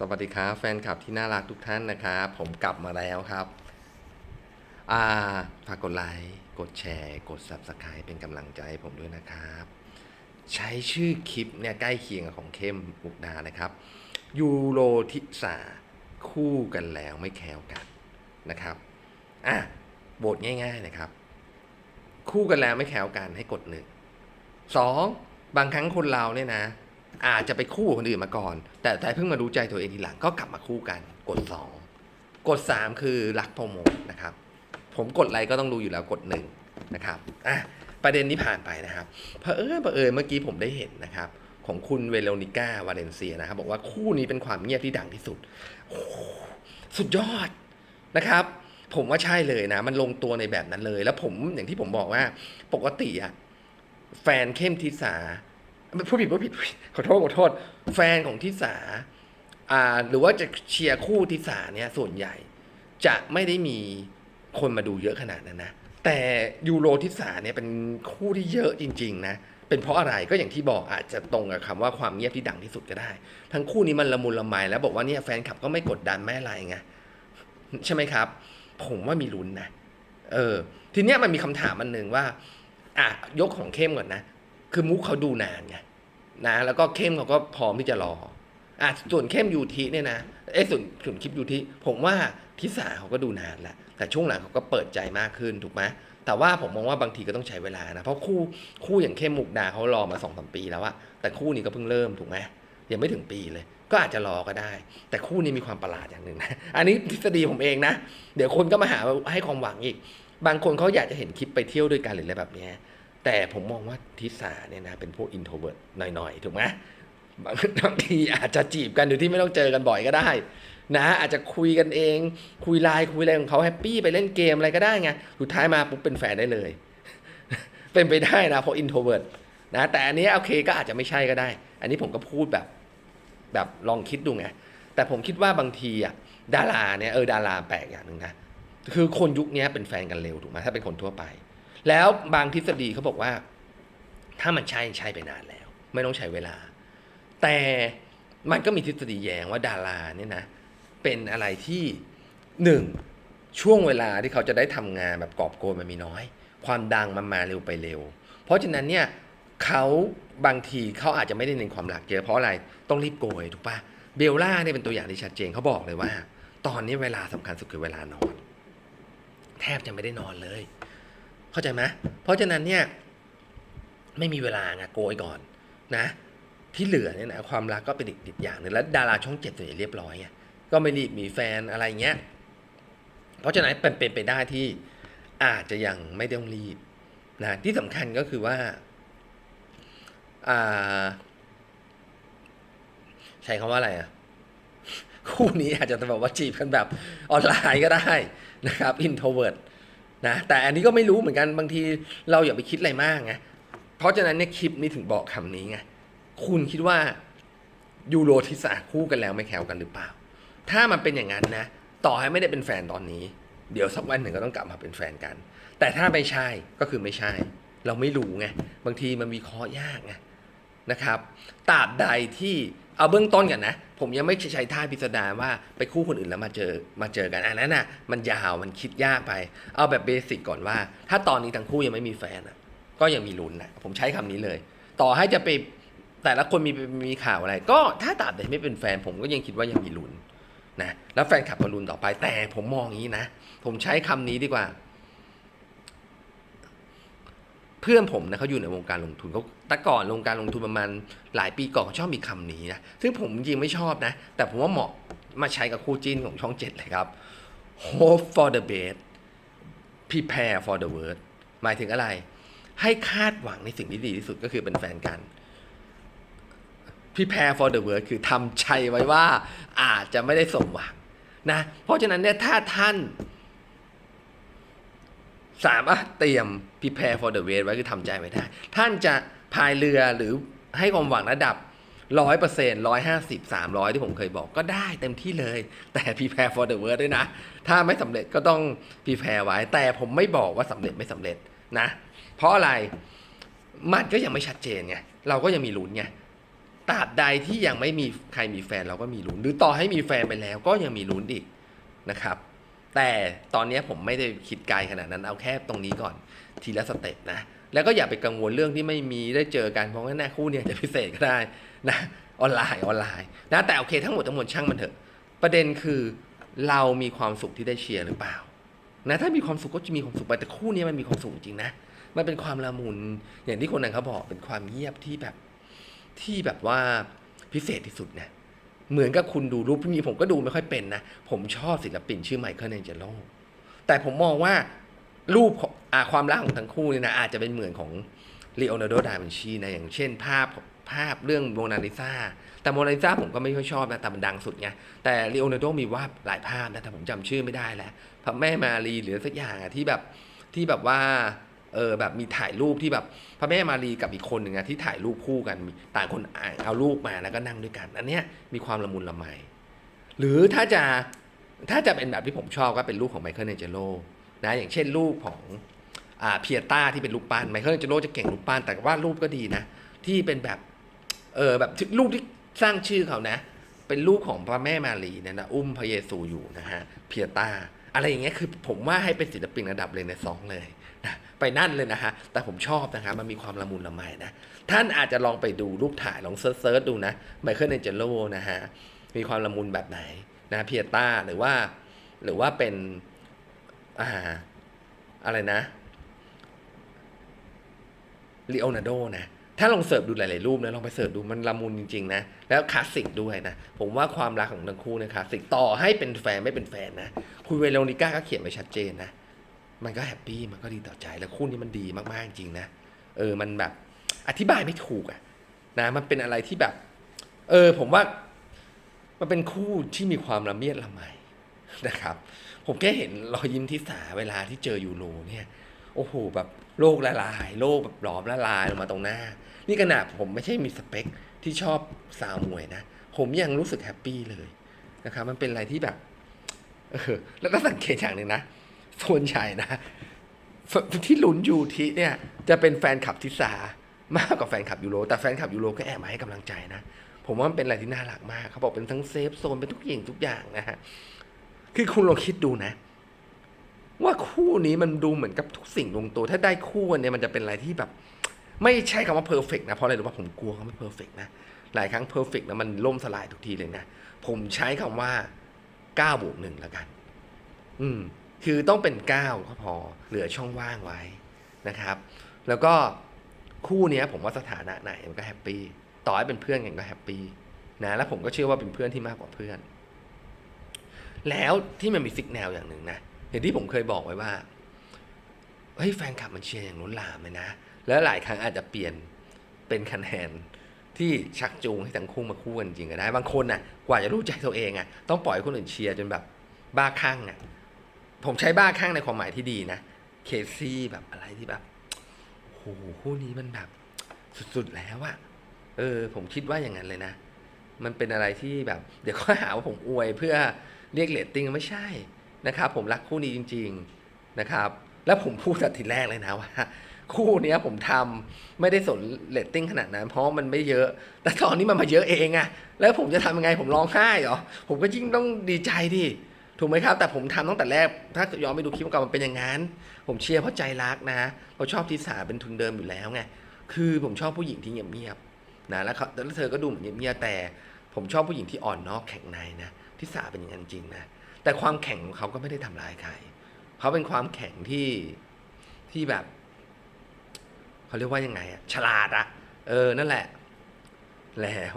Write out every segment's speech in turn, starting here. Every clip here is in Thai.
สวัสดีครับแฟนคลับที่น่ารักทุกท่านนะครับผมกลับมาแล้วครับอ่าฝากกดไลค์กดแชร์ กด Subscribe เป็นกำลังใจให้ผมด้วยนะครับ ใช้ชื่อคลิปเนี่ยใกล้เคียงกับของเข้มมุกดานะครับยูโรทิสาคู่กันแล้วไม่แคล้วกันนะครับอะโบทง่ายๆนะครับ คู่กันแล้วไม่แคล้วกันให้กดหนึ่งสองบางครั้งคนเราเนี่ยนะ อาจจะไปคู่คนอื่นมาก่อน แต่แต่เพิ่งมารู้ใจตัวเองทีหลังก็กลับมาคู่กันกดสองกดสามคือรักโปรโมทนะครับ ผมกดไลค์ก็ต้องรู้อยู่แล้วกดหนึ่งนะครับอะประเด็นนี้ผ่านไปนะครับเผอิญเผอิญเมื่อกี้ผมได้เห็นนะครับของคุณเวโรนิก้าวาเลนเซียนะครับบอกว่าคู่นี้เป็นความเงียบที่ดังที่สุด สุดยอดนะครับ ผมว่าใช่เลยนะ มันลงตัวในแบบนั้นเลย แล้วผมอย่างที่ผมบอกว่าปกติอะแฟนเข้มทิสา ผู้ผิดผู้ผิดขอโทษขอโทษ แฟนของทิสาอ่าหรือว่าจะเชียร์คู่ทิสาเนี่ยส่วนใหญ่ จะไม่ได้มีคนมาดูเยอะขนาดนั้นนะ แต่ยูโรทิสาเนี่ยเป็นคู่ที่เยอะจริง ๆ นะ เป็นเพราะอะไรก็อย่างที่บอกอาจจะตรงกับคำว่าความเงียบที่ดังที่สุดก็ได้ ทั้งคู่นี้มันละมุนละไมแล้วบอกว่าเนี่ยแฟนคลับก็ไม่กดดันไม่ไรไงใช่ไหมครับ ผมว่ามีลุ้นนะเออทีเนี้ยมันมีคำถามอันหนึ่งว่าอะยกของเข้มก่อนนะ คือมุกเขาดูนานไงนะแล้วก็เข้มเขาก็พร้อมที่จะรออะส่วนเข้มยูทีเนี่ยนะเอ้ส่วนส่วนคลิปยูทีผมว่าทิสาเขาก็ดูนานแหละแต่ช่วงหลังเขาก็เปิดใจมากขึ้นถูกไหมแต่ว่าผมมองว่าบางทีก็ต้องใช้เวลานะ เพราะคู่คู่อย่างเข้มมุกดาเขารอมาสองสามปีแล้วอะแต่คู่นี้ก็เพิ่งเริ่มถูกไหมยังไม่ถึงปีเลย ก็อาจจะรอก็ได้ แต่คู่นี้มีความประหลาดอย่างหนึ่งนะอันนี้ทฤษฎีผมเองนะ เดี๋ยวคนก็มาหาให้ความหวังอีก บางคนเขาอยากจะเห็นคลิปไปเที่ยวด้วยกันหรืออะไรแบบนี้ แต่ผมมองว่าทิสาเนี่ยนะเป็นพวกอินโทรเวิร์ดหน่อยๆ ถูกไหมบางทีอาจจะจีบกันโดยที่ไม่ต้องเจอกันบ่อยก็ได้ นะ อาจจะคุยกันเอง คุยไลน์คุยอะไรของเขาแฮปปี้ไปเล่นเกมอะไรก็ได้ไงสุดท้ายมาปุ๊บเป็นแฟนได้เลย เป็นไปได้นะเพราะอินโทรเวิร์ดนะแต่อันนี้โอเคก็อาจจะไม่ใช่ก็ได้ อันนี้ผมก็พูดแบบแบบลองคิดดูไงแต่ผมคิดว่าบางทีอะดาราเนี่ยเออดาราแปลกอย่างหนึ่งนะคือคนยุคนี้เป็นแฟนกันเร็วถูกไหมถ้าเป็นคนทั่วไป แล้วบางทฤษฎีเขาบอกว่า ถ้ามันใช่ใช่ไปนานแล้ว ไม่ต้องใช้เวลา แต่มันก็มีทฤษฎีแย้งว่าดาราเนี่ยนะ เป็นอะไรที่หนึ่งช่วงเวลาที่เขาจะได้ทำงานแบบกอบโกยมันมีน้อย ความดังมันมาเร็วไปเร็ว เพราะฉะนั้นเนี่ยเขาบางทีเขาอาจจะไม่ได้เน้นความรักเยอะเพราะอะไรต้องรีบโกยถูกปะเบลล่าเนี่ยเป็นตัวอย่างที่ชัดเจนเขาบอกเลยว่า ตอนนี้เวลาสำคัญสุดคือเวลานอน แทบจะไม่ได้นอนเลย เข้าใจไหมเพราะฉะนั้นเนี่ยไม่มีเวลาไงโกยก่อนนะ ที่เหลือเนี่ยนะความรักก็เป็นอีกอีกอย่างหนึ่งแล้วดาราช่องเจ็ดส่วนใหญ่เรียบร้อยไงก็ไม่รีบมีแฟนอะไรเงี้ยเพราะฉะนั้นเป็นเป็นไปได้ที่อาจจะยังไม่ต้องรีบนะที่สำคัญก็คือว่าอ่าใช้คำว่าอะไรอะคู่นี้อาจจะแบบว่าจีบกันแบบออนไลน์ก็ได้นะครับ introvert น นะแต่อันนี้ก็ไม่รู้เหมือนกันบางทีเราอย่าไปคิดอะไรมากไงเพราะฉะนั้นเนี่ยคลิปนี้ถึงบอกคำนี้ไงคุณคิดว่ายูโรทิสาคู่กันแล้วไม่แคล้วกันหรือเปล่า ถ้ามันเป็นอย่างนั้นนะ ต่อให้ไม่ได้เป็นแฟนตอนนี้ เดี๋ยวสักวันหนึ่งก็ต้องกลับมาเป็นแฟนกัน แต่ถ้าไม่ใช่ก็คือไม่ใช่ เราไม่รู้ไงบางทีมันมีข้อยากไง นะครับตราบใดที่เอาเบื้องต้นกันนะ ผมยังไม่ใช้ท่าพิสดารว่าไปคู่คนอื่นแล้วมาเจอมาเจอกันอันนั้นน่ะมันยาวมันคิดยากไป เอาแบบเบสิกก่อนว่า ถ้าตอนนี้ทั้งคู่ยังไม่มีแฟนก็ยังมีลุ้นนะผมใช้คำนี้เลย ต่อให้จะไปแต่ละคนมีมีข่าวอะไร ก็ถ้าตราบใดไม่เป็นแฟนผมก็ยังคิดว่ายังมีลุ้นนะแล้วแฟนขับก็ลุ้นต่อไปแต่ผมมองอย่างนี้นะ ผมใช้คำนี้ดีกว่า เพื่อนผมนะเขาอยู่ในวงการลงทุนเขาแต่ก่อนลงการลงทุนประมาณหลายปีก่อนเขาชอบมีคำนี้นะซึ่งผมจริงไม่ชอบนะ แต่ผมว่าเหมาะมาใช้กับคู่จิ้นของช่องเจ็ดเลยครับ hope for the best prepare for the worst หมายถึงอะไร ให้คาดหวังในสิ่งที่ดีที่สุดก็คือเป็นแฟนกัน prepare for the worst คือทำใจไว้ว่าอาจจะไม่ได้สมหวังนะ เพราะฉะนั้นเนี่ยถ้าท่าน สามารถเตรียม prepare for the wait ไว้คือทำใจไว้ได้ ท่านจะพายเรือหรือให้ความหวังระดับร้อยเปอร์เซ็นต์ร้อยห้าสิบสามร้อยที่ผมเคยบอกก็ได้เต็มที่เลย แต่ prepare for the worst ด้วยนะ ถ้าไม่สำเร็จก็ต้อง prepare ไว้ แต่ผมไม่บอกว่าสำเร็จไม่สำเร็จนะ เพราะอะไรมันก็ยังไม่ชัดเจนไงเราก็ยังมีลุ้นไงตราบใดที่ยังไม่มีใครมีแฟนเราก็มีลุ้น หรือต่อให้มีแฟนไปแล้วก็ยังมีลุ้นอีกนะครับ แต่ตอนนี้ผมไม่ได้คิดไกลขนาดนั้นเอาแค่ตรงนี้ก่อนทีละสเต็ปนะแล้วก็อย่าไปกังวลเรื่องที่ไม่มีได้เจอกันเพราะว่าหน้าคู่เนี่ยจะพิเศษก็ได้นะออนไลน์ออนไลน์นะแต่โอเคทั้งหมดทั้งมวลช่างมันเถอะ ประเด็นคือเรามีความสุขที่ได้เชียร์หรือเปล่านะถ้ามีความสุขก็จะมีความสุขไปแต่คู่นี้มันมีความสุขจริงนะมันเป็นความละมุนอย่างที่คนนั้นเขาบอกเป็นความเงียบที่แบบที่แบบว่าพิเศษที่สุดนะ เหมือนกับคุณดูรูปพี่มีผมก็ดูไม่ค่อยเป็นนะ ผมชอบศิลปินชื่อไมเคิลแองเจโลแต่ผมมองว่ารูปของอาความรักของทั้งคู่เนี่ยนะอาจจะเป็นเหมือนของเลโอนาร์โด ดาวินชีนะอย่างเช่นภาพภาพเรื่องโมนาลิซาแต่โมนาลิซาผมก็ไม่ค่อยชอบนะแต่มันดังสุดไงแต่เลโอนาร์โดมีวาดหลายภาพนะแต่ผมจำชื่อไม่ได้แล้วพระแม่มารีหรือสักอย่างอะที่แบบที่แบบว่า เออแบบมีถ่ายรูปที่แบบพระแม่มารีกับอีกคนหนึ่งอะที่ถ่ายรูปคู่กันต่างคนเอารูปมาแล้วก็นั่งด้วยกัน อันเนี้ยมีความละมุนละไมหรือถ้าจะถ้าจะเป็นแบบที่ผมชอบก็เป็นรูปของไมเคิลเนเจโรนะอย่างเช่นรูปของอ่าเพียต้าที่เป็นรูปปั้นไมเคิลเนเจโรจะเก่งรูปปั้นแต่ว่ารูปก็ดีนะ ที่เป็นแบบเออแบบรูปที่สร้างชื่อเขานะ เป็นรูปของพระแม่มารีเนี่ยนะอุ้มพระเยซูอยู่นะฮะเพียต้าอะไรอย่างเงี้ยคือผมว่าให้เป็นศิลปินระดับเลยในสองเลย ไปนั่นเลยนะฮะ แต่ผมชอบนะครับมันมีความละมุนละไมนะ ท่านอาจจะลองไปดูรูปถ่ายลองเซิร์ชดูนะไมเคิลเอนเจโรนะฮะ มีความละมุนแบบไหนนะเพียต้าหรือว่า หรือว่าเป็นอ่าอะไรนะลีโอนาร์โดนะ ถ้าลองเสิร์ฟดูหลาย ๆ รูปนะลองไปเสิร์ฟดูมันละมุนจริง ๆ นะ แล้วคลาสสิกด้วยนะ ผมว่าความรักของทั้งคู่นะคลาสสิกต่อให้เป็นแฟนไม่เป็นแฟนนะ คุณเวโรนิก้าก็เขียนไว้ชัดเจนนะ มันก็แฮปปี้มันก็ดีต่อใจแล้วคู่นี้มันดีมากๆจริงนะเออมันแบบอธิบายไม่ถูกอะนะมันเป็นอะไรที่แบบ เออผมว่ามันเป็นคู่ที่มีความละเมียดละไมนะครับ ผมแค่เห็นรอยยิ้มที่สาเวลาที่เจอยูโรเนี่ย โอ้โหแบบโลกละลาย โลกแบบหลอมละลายลงมาตรงหน้า นี่ขนาดผมไม่ใช่มีสเปคที่ชอบสาวมวยนะ ผมยังรู้สึกแฮปปี้เลยนะครับ มันเป็นอะไรที่แบบ เออ แล้วก็สังเกตอย่างหนึ่งนะ ส่วนใหญ่นะที่ลุ้นยูทีเนี่ยจะเป็นแฟนคลับทิสามากกว่าแฟนคลับยูโรแต่แฟนคลับยูโรก็แอบมาให้กำลังใจนะ ผมว่ามันเป็นอะไรที่น่ารักมากเขาบอกเป็นทั้งเซฟโซนเป็นทุกอย่างทุกอย่างนะฮะคือคุณลองคิดดูนะ ว่าคู่นี้มันดูเหมือนกับทุกสิ่งลงตัว ถ้าได้คู่กันเนี่ยมันจะเป็นอะไรที่แบบ ไม่ใช่คำว่าเพอร์เฟกนะเพราะอะไรรู้ป่ะผมกลัวคำว่าเพอร์เฟกนะหลายครั้งเพอร์เฟกนะมันล่มสลายทุกทีเลยนะผมใช้คำว่า9บวกหนึ่งแล้วกัน อืม คือต้องเป็น 9 ก็พอเหลือช่องว่างไว้นะครับ แล้วก็คู่นี้ผมว่าสถานะไหนมันก็แฮปปี้ต่อให้เป็นเพื่อนกันก็แฮปปี้นะแล้วผมก็เชื่อว่าเป็นเพื่อนที่มากกว่าเพื่อน แล้วที่มันมีซิกแนวอย่างหนึ่งนะอย่างที่ผมเคยบอกไว้ว่าเฮ้ยแฟนคลับมันเชียร์อย่างล้นหลามเลยนะ แล้วหลายครั้งอาจจะเปลี่ยนเป็นคะแนนที่ชักจูงให้ทั้งคู่มาคู่กันจริงก็ได้ บางคนน่ะกว่าจะรู้ใจตัวเองอะต้องปล่อยคนอื่นเชียร์จนแบบบ้าคลั่งอะ ผมใช้บ้าคลั่งในความหมายที่ดีนะ เคซี่แบบอะไรที่แบบโอ้โหคู่นี้มันแบบสุดๆแล้วอะเออ ผมคิดว่าอย่างนั้นเลยนะ มันเป็นอะไรที่แบบ เดี๋ยวเขาหาว่าผมอวยเพื่อเรียกเรตติ้งไม่ใช่นะครับ ผมรักคู่นี้จริง ๆนะครับ แล้วผมพูดแต่ทีแรกเลยนะว่าคู่เนี้ยผมทำไม่ได้สนเรตติ้งขนาดนั้น เพราะมันไม่เยอะ แต่ตอนนี้มันมาเยอะเองอะแล้วผมจะทำยังไงผมร้องไห้เหรอ ผมก็ยิ่งต้องดีใจดิ ถูกไหมครับ แต่ผมทำตั้งแต่แรก ถ้าย้อนไปดูคลิปเก่ามันเป็นอย่างนั้น ผมเชียร์เพราะใจรักนะ เราชอบทิสาเป็นทุนเดิมอยู่แล้วไง คือผมชอบผู้หญิงที่เงียบๆนะ แล้วเแล้วเธอก็ดูเหมือนเงียบๆแต่ ผมชอบผู้หญิงที่อ่อนนอกแข็งในนะทิสาเป็นอย่างนั้นจริงนะ แต่ความแข็งของเขาก็ไม่ได้ทำร้ายใคร เขาเป็นความแข็งที่ที่แบบเขาเรียกว่ายังไงอะฉลาดอะเออ นั่นแหละ แล้ว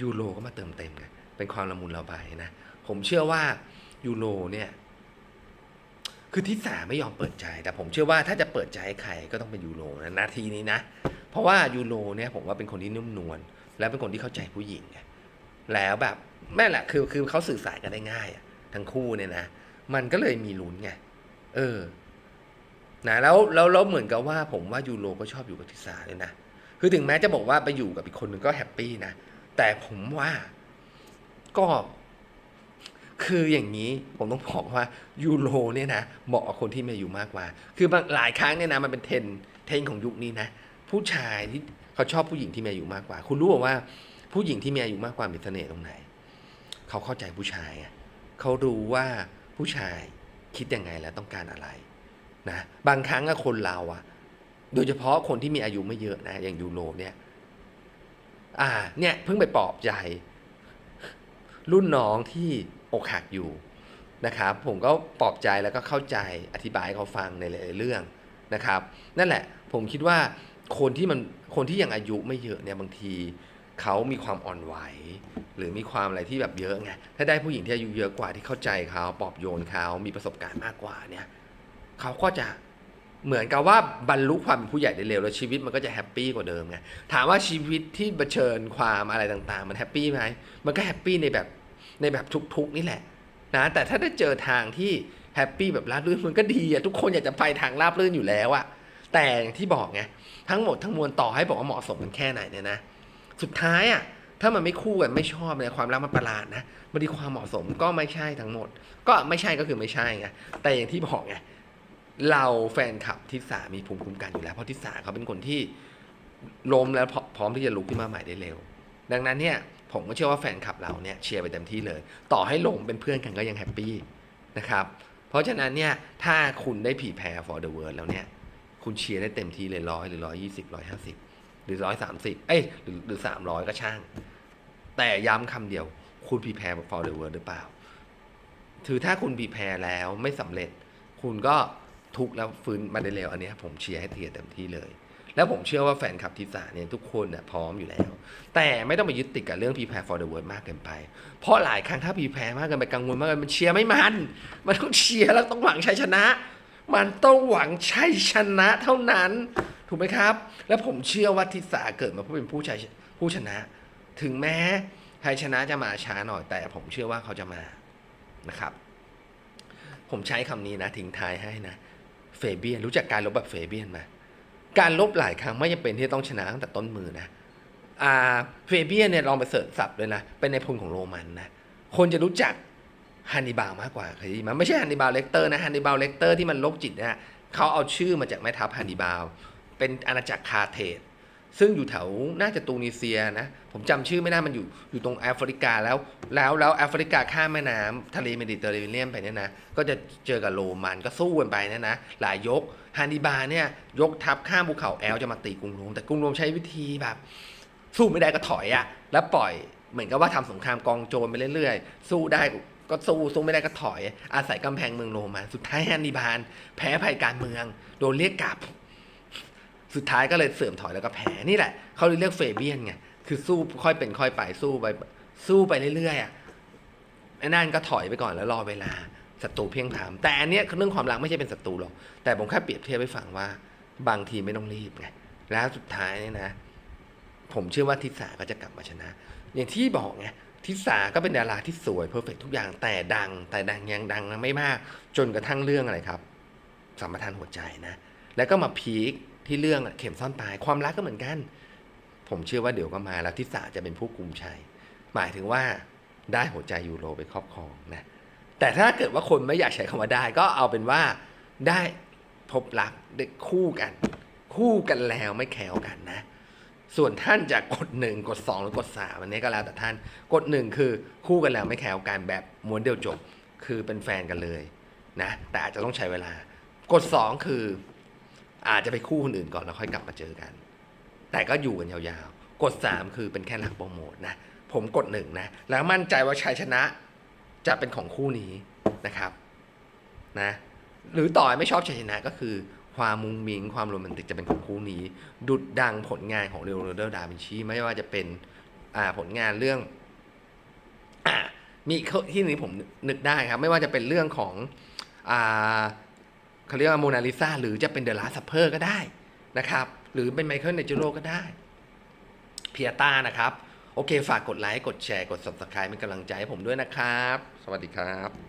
ยูโรก็มาเติมเต็มไงเป็นความละมุนละไมนะ ผมเชื่อว่า ยูโรเนี่ยคือทิสาไม่ยอมเปิดใจ แต่ผมเชื่อว่าถ้าจะเปิดใจใครก็ต้องเป็นยูโรนะนาทีนี้นะ เพราะว่ายูโรเนี่ยผมว่าเป็นคนที่นุ่มนวลและเป็นคนที่เข้าใจผู้หญิงไงแล้วแบบแม่แหละคือคือเขาสื่อสารกันได้ง่ายทั้งคู่เนี่ยนะ มันก็เลยมีลุ้นไงเออนะแล้วแล้วแล้วเหมือนกับว่าผมว่ายูโรก็ชอบอยู่กับทิสาเลยนะคือถึงแม้จะบอกว่าไปอยู่กับอีกคนหนึ่งก็แฮปปี้นะแต่ผมว่าก็ คืออย่างนี้ผมต้องบอกว่ายูโรเนี่ยนะเหมาะกับคนที่มีอายุมากกว่า คือบางหลายครั้งเนี่ยนะมันเป็นเทรนด์เทรนด์ของยุคนี้นะผู้ชายที่เขาชอบผู้หญิงที่มีอายุมากกว่า คุณรู้ว่าผู้หญิงที่มีอายุมากกว่ามีเสน่ห์ตรงไหน เขาเข้าใจผู้ชายเขารู้ว่าผู้ชายคิดยังไงและต้องการอะไรนะบางครั้งคนเราอะโดยเฉพาะคนที่มีอายุไม่เยอะนะอย่างยูโรเนี่ยอ่าเนี่ยเพิ่งไปปลอบใจ รุ่นน้องที่ อกหักอยู่นะครับผมก็ปลอบใจแล้วก็เข้าใจอธิบายเขาฟังในหลายๆเรื่องนะครับนั่นแหละผมคิดว่าคนที่มันคนที่ยังอายุไม่เยอะเนี่ยบางทีเขามีความอ่อนไหว หรือมีความอะไรที่แบบเยอะไงถ้าได้ผู้หญิงที่อายุเยอะกว่าที่เข้าใจเขาปลอบโยนเขามีประสบการณ์มากกว่าเนี่ยเขาก็จะเหมือนกับว่าบรรลุความเป็นผู้ใหญ่ได้เร็วแล้วชีวิตมันก็จะแฮปปี้กว่าเดิมไงถามว่าชีวิตที่เผชิญความอะไรต่างๆ มันแฮปปี้ไหมมันก็แฮปปี้ในแบบ ในแบบทุกๆนี่แหละนะแต่ถ้าได้เจอทางที่แฮปปี้แบบราบรื่นมันก็ดีอะทุกคนอยากจะไปทางราบรื่นอยู่แล้วอะแต่อย่างที่บอกไงทั้งหมดทั้งมวลต่อให้บอกว่าเหมาะสมกันแค่ไหนเนี่ยนะ สุดท้ายอะถ้ามันไม่คู่กันไม่ชอบเนี่ยความรักมันประหลาดนะบางทีความเหมาะสมก็ไม่ใช่ทั้งหมด ก็ไม่ใช่ก็คือไม่ใช่ไงแต่อย่างที่บอกไงเราแฟนคลับทิสามีภูมิคุ้มกันอยู่แล้ว เพราะทิสาเขาเป็นคนที่ล้มแล้วพร้อมที่จะลุกขึ้นมาใหม่ได้เร็ว ดังนั้นเนี่ย ผมก็เชื่อว่าแฟนคลับเราเนี่ยเชียร์ไปเต็มที่เลย ต่อให้ลงเป็นเพื่อนกันก็ยังแฮปปี้นะครับ เพราะฉะนั้นเนี่ยถ้าคุณได้ผีแพร for the world แล้วเนี่ย คุณเชียร์ได้เต็มที่เลยร้อยหรือร้อยยี่สิบร้อยห้าสิบหรือร้อยสามสิบเอ้ยหรือหรือสามร้อยก็ช่าง แต่ย้ำคำเดียว คุณพีแพร for the world หรือเปล่า ถือถ้าคุณพีแพรแล้วไม่สำเร็จ คุณก็ทุกแล้วฟื้นมาได้เร็วอันนี้ผมเชียร์ให้เทียเต็มที่เลย แล้วผมเชื่อว่าแฟนคลับทิสาเนี่ยทุกคนเนี่ยพร้อมอยู่แล้ว แต่ไม่ต้องไปยึดติดกับเรื่องพีแพร์ for the world มากเกินไป เพราะหลายครั้งถ้าพีแพร์มากเกินไปกังวลมากเกินมันเชียร์ไม่มัน มันต้องเชียร์แล้วต้องหวังชัยชนะ มันต้องหวังชัยชนะเท่านั้น ถูกไหมครับ แล้วผมเชื่อว่าทิสาเกิดมาเพื่อเป็นผู้ชัยผู้ชนะ ถึงแม้ชัยชนะจะมาช้าหน่อยแต่ผมเชื่อว่าเขาจะมานะครับ ผมใช้คำนี้นะทิ้งท้ายให้นะเฟเบียนรู้จักการลบแบบเฟเบียนไหม การลบหลายครั้งไม่จำเป็นที่ต้องชนะตั้งแต่ต้นมือนะอ่าเฟเบียนเนี่ยลองไปเสิร์ชสับเลยนะ เป็นในพลของโรมันนะ คนจะรู้จักฮันนิบาลมากกว่าเคยมันไม่ใช่ฮันนิบาลเลกเตอร์นะฮันนิบาลเลกเตอร์ที่มันโรคจิตนะเขาเอาชื่อมาจากแม่ทัพฮันนิบาลเป็นอาณาจักรคาเทส ซึ่งอยู่แถวน่าจะตูนิเซียนะ ผมจำชื่อไม่ได้มันอยู่อยู่ตรงแอฟริกาแล้ว แล้วแล้วแอฟริกาข้ามแม่น้ำทะเลเมดิเตอร์เรเนียนไปเนี่ยนะ ก็จะเจอกับโรมันก็สู้กันไปเนะนะ หลายยกฮันนิบาเนี่ยยกทัพข้ามภูเขาแอลจะมาตีกรุงโรมแต่กรุงโรมใช้วิธีแบบ สู้ไม่ได้ก็ถอยอะแล้วปล่อยเหมือนกับว่าทำสงครามกองโจรไปเรื่อยๆ สู้ได้ก็สู้สู้ไม่ได้ก็ถอย อาศัยกำแพงเมืองโรมันสุดท้ายฮันนิบาลแพ้ภัยการเมือง โดนเรียกกลับ สุดท้ายก็เลยเสื่อมถอยแล้วก็แพ้นี่แหละเขาเรียกเฟเบียนไงคือสู้ค่อยเป็นค่อยไปสู้ไปสู้ไปเรื่อยๆอะไอ้นั่นก็ถอยไปก่อนแล้วรอเวลาศัตรูเพียงถาม แต่อันเนี้ยเรื่องความรักไม่ใช่เป็นศัตรูหรอกแต่ผมแค่เปรียบเทียบให้ฟังว่า บางทีไม่ต้องรีบไงแล้วสุดท้ายเนี่ยนะ ผมเชื่อว่าทิสาก็จะกลับมาชนะ อย่างที่บอกไงทิสาก็เป็นดาราที่สวยเพอร์เฟกทุกอย่างแต่ดัง แต่ดังยังดังนะไม่มาก จนกระทั่งเรื่องอะไรครับสัมปทานหัวใจนะ แล้วก็มาพีค ที่เรื่องเข็มซ่อนปลายความรักก็เหมือนกัน ผมเชื่อว่าเดี๋ยวก็มาแล้วทิสาจะเป็นผู้กุมชัยหมายถึงว่าได้หัวใจยูโรไปครอบครองนะแต่ถ้าเกิดว่าคนไม่อยากใช้คำว่าได้ก็เอาเป็นว่าได้พบรักได้คู่กัน คู่กันแล้วไม่แคล้วกันนะ ส่วนท่านจะกดหนึ่งกดสองหรือกดสามอันนี้ก็แล้วแต่ท่านกดหนึ่งคือคู่กันแล้วไม่แคล้วกันแบบม้วนเดียวจบคือเป็นแฟนกันเลยนะแต่อาจจะต้องใช้เวลากดสองคือ อาจจะไปคู่คนอื่นก่อนแล้วค่อยกลับมาเจอกัน แต่ก็อยู่กันยาวๆ กดสามคือเป็นแค่หลักโปรโมทนะ ผมกดหนึ่งนะ แล้วมั่นใจว่าชัยชนะจะเป็นของคู่นี้นะครับนะหรือต่อให้ไม่ชอบชัยชนะก็คือความมุงมิง ความโรแมนติกจะเป็นของคู่นี้ ดุดดังผลงานของเลโอนาร์โดดาวินชีไม่ว่าจะเป็นผลงานเรื่องอมีที่นี้ผมนึกได้ครับ ไม่ว่าจะเป็นเรื่องของอ เขาเรียกว่าโมนาลิซาหรือจะเป็นเดอะลาสัพเพอร์ก็ได้นะครับ หรือเป็นไมเคิลเนจิโร่ก็ได้เพียต้านะครับ โอเค ฝากกดไลค์ กดแชร์ กด subscribe เป็นกำลังใจให้ผมด้วยนะครับ สวัสดีครับ